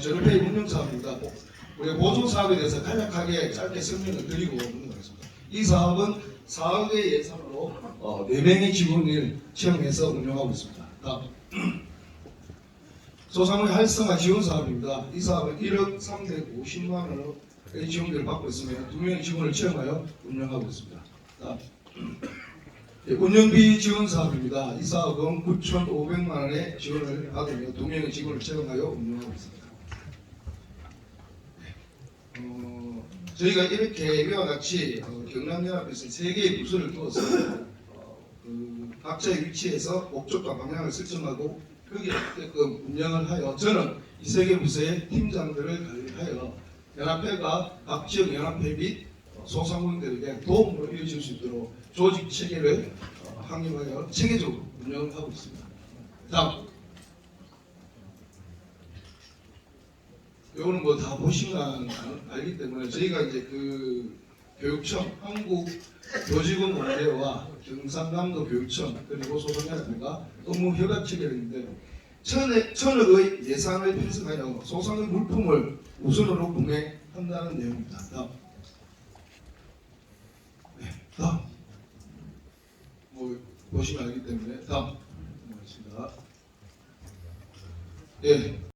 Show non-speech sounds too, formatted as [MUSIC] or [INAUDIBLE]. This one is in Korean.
저렴페이 운영 사업입니다. 우리 보조 사업에 대해서 간략하게 짧게 설명을 드리고 넘어가겠습니다. 이 사업은 4억의 예산으로 어, 4명의 직원을 채용해서 운영하고 있습니다. [CLEARS THROAT] 소상공인 활성화 지원 사업입니다. 이 사업은 1억 350만 원의 지원비를 받고 있으며 두 명의 직원을 채용하여 운영하고 있습니다. 다음. [CLEARS THROAT] 예, 운영비 지원 사업입니다. 이 사업은 9,500만 원의 지원을 받으며 두 명의 직원을 채용하여 운영하고 있습니다. 어, 저희가 이렇게 이와 같이 어, 경남연합에서 세 개의 부서를 두어서 어, 그 각자의 위치에서 목적과 방향을 설정하고 거기에 맞게끔 운영을 하여 저는 이 세 개 부서의 팀장들을 관리하여 연합회가 각 지역 연합회 및 어, 소상공인들에게 도움을 이어줄 수 있도록 조직 체계를 어, 확립하여 체계적으로 운영을 하고 있습니다. 다음. 요거는 뭐 다 보시면 알기 때문에 저희가 이제 그 교육청 한국 교직원 노조와 경상남도 교육청 그리고 소상공인회가 업무 협약 체결인데 천억, 천억의 예산을 편성하여 소상공인 물품을 우선으로 구매한다는 내용입니다. 다음. 네, 다음. 뭐 보시면 알기 때문에 다음. 고맙습니다. 예.